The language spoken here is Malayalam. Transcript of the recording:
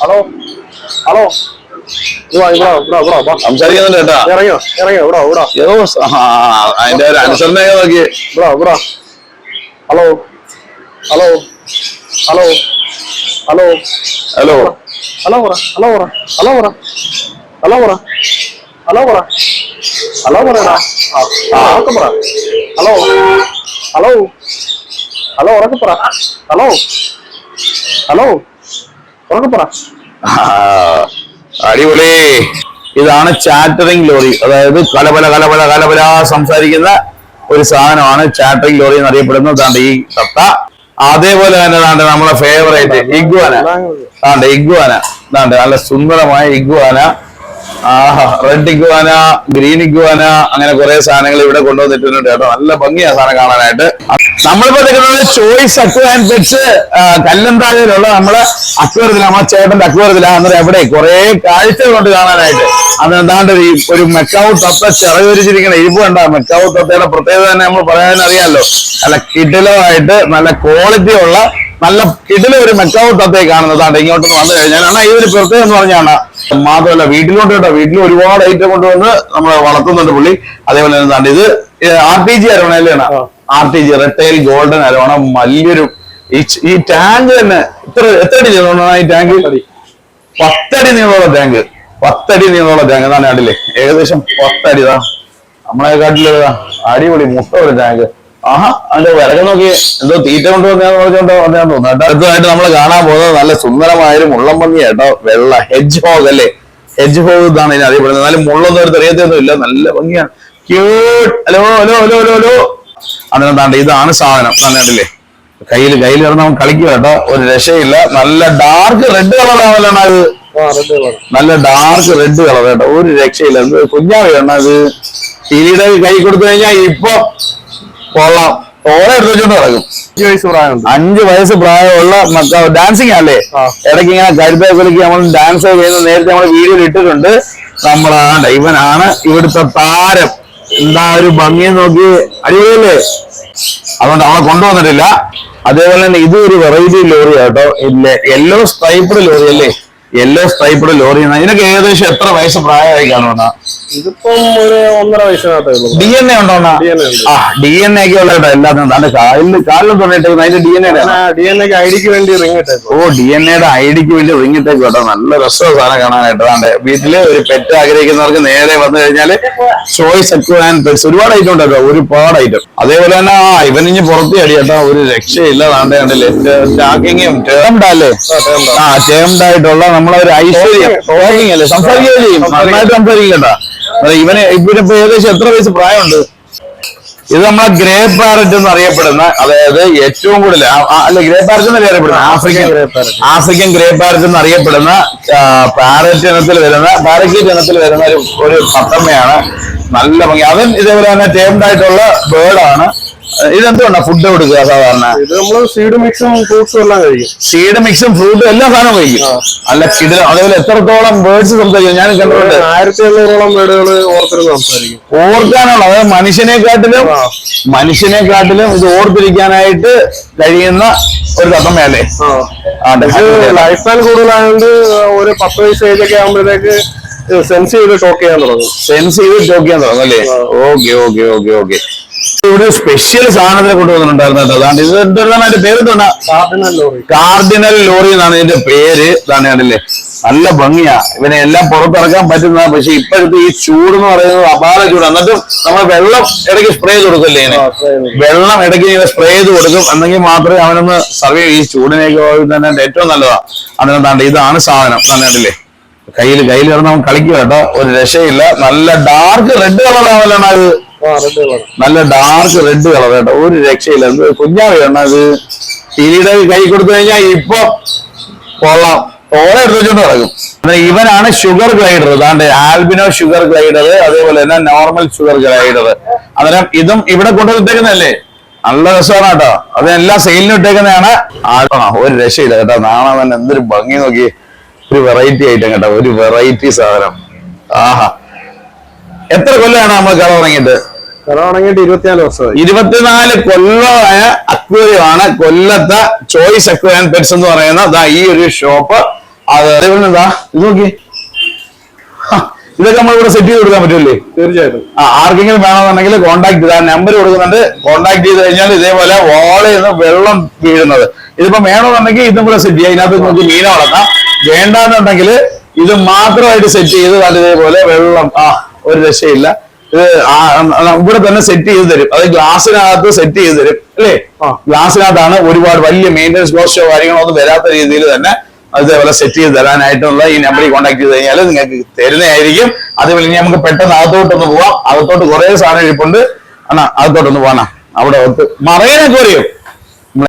Hello hello. സംസാരിക്കുന്നുണ്ട് കേട്ടാ ഇറങ്ങിയോ ഇറങ്ങിയോ ഇവിടെ ഇവിടെ. ഏതോ അതിന്റെ ഒരു അനുസരണ നോക്കി. ഇവിടെ ഇവിടെ. Hello hello hello hello hello hello hello പറ. ഹലോ പറ. ഹലോ പറ. ഹലോ പറ. ഹലോ പറ. ഹലോ പറയടാ ഹലോ ഉറക്കെ പറ ഹലോ ഹലോ ഹലോ ഉറക്കെ പറ. ഹലോ ഹലോ ഉറക്കെ പറ. ആ, അടിപൊളി. ഇതാണ് ചാറ്ററിംഗ് ലോറി അതായത് കലപല കലപല കലപല സംസാരിക്കുന്ന ഒരു സാധനമാണ് ചാറ്ററിംഗ് ലോറി എന്നറിയപ്പെടുന്നത്. ദാണ്ട് ഈ തത്ത. അതേപോലെ തന്നെ ദാണ്ട് നമ്മളെ ഫേവറേറ്റ് ഇഗ്വാന. ദാണ്ട് ഇഗ്വാന. ദാണ്ട് നല്ല സുന്ദരമായ iguana. Red iguana green iguana അങ്ങനെ കുറെ സാധനങ്ങൾ ഇവിടെ കൊണ്ടുവന്നിട്ടുണ്ട് കേട്ടോ. നല്ല ഭംഗിയാ സാധനം കാണാനായിട്ട്. നമ്മളിപ്പോ നിൽക്കുന്നത് ചോയ്സ് അക്വ ആൻഡ് പെറ്റ്സ് കല്ലന്താഴയിലുള്ള നമ്മളെ അക്വറത്തില നമ്മളെ ചേട്ടന്റെ അക്വറത്തില അന്നേരം എവിടെ? കുറെ കാഴ്ചകളുണ്ട് കാണാനായിട്ട്. അന്ന് എന്താണ്ട് ഈ ഒരു മെക്കാവ് തത്ത ചിറകുരിച്ചിരിക്കുന്ന ഇരിപ്പ് കണ്ട? മെക്കാവ് തത്തയുടെ പ്രത്യേകത തന്നെ നമ്മൾ പറയാൻ അറിയാമല്ലോ നല്ല ആയിട്ട് നല്ല ക്വാളിറ്റി ഉള്ള നല്ല കിടില ഒരു മെക്കാവ് തത്തയെ കാണുന്നതാണ് ഇങ്ങോട്ട് വന്നു കഴിഞ്ഞാൽ. ഈ ഒരു പ്രത്യേകം എന്ന് പറഞ്ഞാണ് മാത്രമല്ല വീട്ടിലോട്ട് കേട്ടോ. വീട്ടിൽ ഒരുപാട് ഐറ്റം കൊണ്ടുവന്ന് നമ്മൾ വളർത്തുന്നുണ്ട് പുള്ളി. അതേപോലെ തന്നെ ദാണ്ട് ഇത് ആർ ടി ജി അരോണയിലാണ് ആർ ടി ജി റെട്ടയിൽ ഗോൾഡൻ അരോണ വലിയൊരു ഈ ടാങ്ക് തന്നെ. ഇത്ര എത്ര അടി ഈ ടാങ്ക് പത്തടി. നീളമുള്ള ടാങ്ക് പത്തടി നീളമുള്ള ടാങ്ക് എന്നാണ് കണ്ടില്ലേ ഏകദേശം പത്തടി ഇതാ. നമ്മളെ കാട്ടിൽ അടിപൊളി മുട്ട ഒരു ടാങ്ക് ആഹാ അതിന്റെ വിറക് നോക്കി എന്തോ തീറ്റ കൊണ്ടുവന്നാന്ന് പറഞ്ഞോണ്ടോ വന്നതാന്ന് തോന്നുന്നു അടുത്തതായിട്ട് നമ്മൾ കാണാൻ പോകുന്നത് നല്ല സുന്ദരമായൊരു മുള്ളം പന്നി കേട്ടോ വെള്ള ഹെജ് ഹോഗ് അല്ലേ? ഹെജ് ഹോഗ് ഇതാണ് ഇതിനെ അറിയപ്പെടുന്നത്. എന്നാലും മുള്ളൊന്നും ഒരു തെറിയത്തൊന്നും ഇല്ല നല്ല ഭംഗിയാണ്. Cute hello hello hello hello hello. അതിനെന്താണ്ട് ഇതാണ് സാധനം. കണ്ടില്ലേ? കയ്യിൽ കയ്യിൽ കിടന്ന് അവൻ കളിക്കുക കേട്ടോ. ഒരു രക്ഷയില്ല. നല്ല ഡാർക്ക് റെഡ് കളറാണല്ലോ അത് നല്ല ഡാർക്ക് റെഡ് കളർ കേട്ടോ. ഒരു രക്ഷയില്ല. കുഞ്ഞാവി അത് ടിവിയുടെ കൈ കൊടുത്തു കഴിഞ്ഞാൽ ഇപ്പൊ കൊള്ളാം. ഓളെ എടുത്ത് നടക്കും. അഞ്ച് വയസ്സ് പ്രായമുണ്ട്. അഞ്ച് വയസ്സ് പ്രായമുള്ള മക്ക ഡാൻസിങ് അല്ലേ. ഇടയ്ക്ക് ഇങ്ങനെ കരുതലേക്ക് നമ്മൾ ഡാൻസ് ചെയ്യുന്ന നേരത്തെ നമ്മൾ വീഡിയോയിൽ ഇട്ടിട്ടുണ്ട്. നമ്മളാണ് ഇവനാണ് ഇവിടുത്തെ താരം. എന്താ ഒരു ഭംഗിയെ നോക്കി അടിപൊളിയല്ലേ? അതുകൊണ്ട് അവളെ കൊണ്ടുവന്നിട്ടില്ല. അതേപോലെ തന്നെ ഇത് ഒരു വെറൈറ്റി ലോറി കേട്ടോ യെല്ലോ സ്ട്രൈപ്ഡ് ലോറി അല്ലേ? യെല്ലോ സ്ട്രൈപ്പഡ് ലോറി ഇതിനൊക്കെ ഏകദേശം എത്ര വയസ്സ് പ്രായമായി കാണുന്ന ഇതിപ്പം ഒരു ഒന്നര വയസ്സിനകത്തേ ഉള്ളൂ. ഡി എൻ എ ഉണ്ടോ. ആ ഡി എൻ എ ഒക്കെ ഉള്ള എല്ലാത്തിനും അതിന്റെ കാലിൽ കാലിൽ തുടങ്ങിട്ട് അതിന്റെ D N A D N എക്ക് ഐഡിക്ക് വേണ്ടി റിംഗ് ഇട്ടേക്കും. ഓ ഡി എൻ എയുടെ ഐഡിക്ക് വേണ്ടി റിങ്ങിട്ടേക്ക് കേട്ടോ. നല്ല രസമാണ് സാധനം കാണാനായിട്ട്. അതാണ്ട് വീട്ടിൽ ഒരു പെറ്റ് ആഗ്രഹിക്കുന്നവർക്ക് നേരെ വന്നു കഴിഞ്ഞാൽ ചോയ്സ് അക്വ ആൻഡ് പെറ്റ്സ് ഒരുപാട് ഐറ്റം ഉണ്ട് കേട്ടോ. ഒരുപാട് ഐറ്റം അതേപോലെ തന്നെ ആ ഇവൻ ഇനി പുറത്ത് അടി കേട്ടോ. ഒരു രക്ഷയില്ല. താണ്ട് കണ്ടില്ലേ സ്റ്റാക്കിങ്ങും ടേംഡ് അല്ലേ? ആ ടേംഡ് ആയിട്ടുള്ള നമ്മളെ ഒരു ഐശ്വര്യം സംസാരിക്കുകയും ചെയ്യും? നന്നായിട്ട് സംസാരിക്കണ്ട. അതെ, ഇവന് ഇവനിപ്പോ ഏകദേശം എത്ര വയസ്സ് പ്രായമുണ്ട്? ഇത് നമ്മളെ ഗ്രേ പാരറ്റ് എന്ന് അറിയപ്പെടുന്ന അതായത് ഏറ്റവും കൂടുതൽ അല്ല ഗ്രേ പാരറ്റ് എന്നല്ലേ അറിയപ്പെടുന്ന ആഫ്രിക്കൻ ആഫ്രിക്കൻ ഗ്രേ പാരറ്റ് എന്ന് അറിയപ്പെടുന്ന പാരറ്റ് ഇനത്തിൽ വരുന്ന പാരക്കീറ്റ് ഇനത്തിൽ വരുന്ന ഒരു ഒരു പത്തമ്മയാണ്. നല്ല ഭംഗി. അവൻ ഇതേപോലെ തന്നെ ടേംഡ് ആയിട്ടുള്ള ബേർഡാണ് ഇതെന്തുകൊണ്ടാ ഫുഡ് കൊടുക്കുക സാധാരണ? ഇത് നമ്മൾ സീഡ് മിക്സും ഫ്രൂട്ട്സും എല്ലാം കഴിക്കും. സീഡ് മിക്സും ഫ്രൂട്ടും എല്ലാ സാധനവും കഴിക്കും. അല്ല കിട അതേപോലെ എത്രത്തോളം വേർഡ്സ് സംസാരിക്കും? ഞാൻ കണ്ടിട്ടുണ്ട്. ആയിരത്തി എണ്ണൂറോളം വേർഡുകൾ ഓർത്തിരുന്ന് സംസാരിക്കും. ഓർക്കാനുള്ള അതായത് മനുഷ്യനെക്കാട്ടിലും. മനുഷ്യനെക്കാട്ടിലും ഇത് ഓർത്തിരിക്കാനായിട്ട് കഴിയുന്ന ഒരു തത്തമ്മയല്ലേ ലൈഫ് സ്റ്റൈൽ കൂടുതലായതുകൊണ്ട് ഒരു പത്ത് വയസ്സ് ഏജൊക്കെ ഒക്കെ ആകുമ്പോഴത്തേക്ക് സെൻസ് ചെയ്ത് ടോക്ക് ചെയ്യാൻ തുടങ്ങും. സെൻസ് ചെയ്ത് ടോക്ക് ചെയ്യാൻ തുടങ്ങും അല്ലേ. ഓക്കെ ഓക്കെ ഓക്കെ ഓക്കെ ഇവിടെ സ്പെഷ്യൽ സാധനത്തെ കൊണ്ടുവന്നിട്ടുണ്ടായിരുന്നു അതാണ് അതാണ്ട് ഇത് എന്താണ് അതിന്റെ പേരെന്താണ് കാർഡിനൽ ലോറി കാർഡിനൽ ലോറി എന്നാണ് ഇതിന്റെ പേര്. ഇതാണ് കണ്ടില്ലേ? നല്ല ഭംഗിയാ. ഇവനെ എല്ലാം പുറത്തിറക്കാൻ പറ്റുന്ന പക്ഷെ ഇപ്പോഴത്തെ ഈ ചൂട് എന്ന് പറയുന്നത് അപാര ചൂട്. എന്നിട്ടും നമ്മൾ വെള്ളം ഇടയ്ക്ക് സ്പ്രേ ചെയ്ത് കൊടുക്കല്ലേ. വെള്ളം ഇടയ്ക്ക് ഇങ്ങനെ സ്പ്രേ ചെയ്ത് കൊടുക്കും. എന്നെങ്കിൽ മാത്രമേ അവനൊന്ന് സർവേ ഈ ചൂടിനേക്ക് തന്നെ ഏറ്റവും നല്ലതാ. അതിനെന്താണ്ട് ഇതാണ് സാധനം. കണ്ടില്ലേ? കയ്യിൽ കയ്യിൽ കിടന്ന് അവൻ കളിക്കുക കേട്ടോ. ഒരു രക്ഷയില്ല. നല്ല ഡാർക്ക് റെഡ് കളറാണല്ലോ അത് നല്ല ഡാർക്ക് റെഡ് കളർ കേട്ടോ. ഒരു രക്ഷയില്ല. കുഞ്ഞാവി അത് ടിവിയുടെ കൈ കൊടുത്തു കഴിഞ്ഞാൽ ഇപ്പൊ കൊള്ളാം. ഓരോ എടുത്തുകൊണ്ട് നടക്കും. കിടക്കും ഇവനാണ് ഷുഗർ ഗ്ലൈഡർ അതാണ്ട് ആൽബിനോ ഷുഗർ ഗ്ലൈഡർ അതേപോലെ തന്നെ നോർമൽ ഷുഗർ ഗ്ലൈഡർ അന്നേരം ഇതും ഇവിടെ കൊണ്ടുവന്നിട്ടേക്കുന്നല്ലേ നല്ല രസമാണ് കേട്ടോ. അതെല്ലാം സെയിലിന് ഇട്ടേക്കുന്നതാണ്. ഒരു രക്ഷയില്ല കേട്ടോ. തന്നെ എന്തൊരു ഭംഗി നോക്കി. ഒരു വെറൈറ്റി ഐറ്റം കേട്ടോ. ഒരു വെറൈറ്റി സാധനം. ആഹാ. എത്ര കൊല്ലമാണ് നമ്മൾ കട തുടങ്ങിയിട്ട് കട തുടങ്ങിയിട്ട് ഇരുപത്തിനാല് വർഷമായി. ഇരുപത്തിനാല് കൊല്ലമായ അക്വേറിയമാണ് കൊല്ലത്തെ ചോയ്സ് അക്വേറിയം പെറ്റ്സ് എന്ന് പറയുന്ന ഈ ഒരു ഷോപ്പ് അത് എന്താ? ഇത് നോക്കി. ഇതൊക്കെ നമ്മൾ ഇവിടെ സെറ്റ് ചെയ്ത് കൊടുക്കാൻ പറ്റുമല്ലേ തീർച്ചയായിട്ടും. ആ ആർക്കെങ്കിലും വേണമെന്നുണ്ടെങ്കിൽ കോൺടാക്ട് ചെയ്താൽ നമ്പർ കൊടുക്കുന്നുണ്ട്. കോൺടാക്ട് ചെയ്ത് കഴിഞ്ഞാൽ ഇതേപോലെ വാളിൽ നിന്ന് വെള്ളം വീഴുന്നത്. ഇതിപ്പോ വേണമെന്നുണ്ടെങ്കിൽ ഇതും കൂടെ സെറ്റ് ചെയ്യാം. ഇതിനകത്ത് നമുക്ക് മീനെ വളർത്താം. വേണ്ടാന്നുണ്ടെങ്കിൽ ഇത് മാത്രമായിട്ട് സെറ്റ് ചെയ്ത് നല്ല ഇതേപോലെ വെള്ളം ആ ഒരു രക്ഷയില്ല. ഇത് ഇവിടെ തന്നെ സെറ്റ് ചെയ്ത് തരും. അത് ഗ്ലാസ്സിനകത്ത് സെറ്റ് ചെയ്ത് തരും അല്ലേ. ഗ്ലാസ്സിനകത്താണ് ഒരുപാട് വലിയ മെയിന്റനൻസ് കോസ്റ്റോ കാര്യങ്ങളോ ഒന്നും വരാത്ത രീതിയിൽ തന്നെ അതേപോലെ സെറ്റ് ചെയ്ത് തരാനായിട്ടുള്ള ഈ നമ്പറിൽ കോൺടാക്ട് ചെയ്ത് കഴിഞ്ഞാൽ നിങ്ങൾക്ക് തരുന്നതായിരിക്കും. അതുപോലെ ഇനി നമുക്ക് പെട്ടെന്ന് അകത്തോട്ടൊന്ന് പോവാം. അകത്തോട്ട് കുറെ സാധനം ഇരിപ്പുണ്ട്. അണ്ണാ അകത്തോട്ടൊന്ന് പോവാനാ അവിടെ മറയനൊക്കെ അറിയും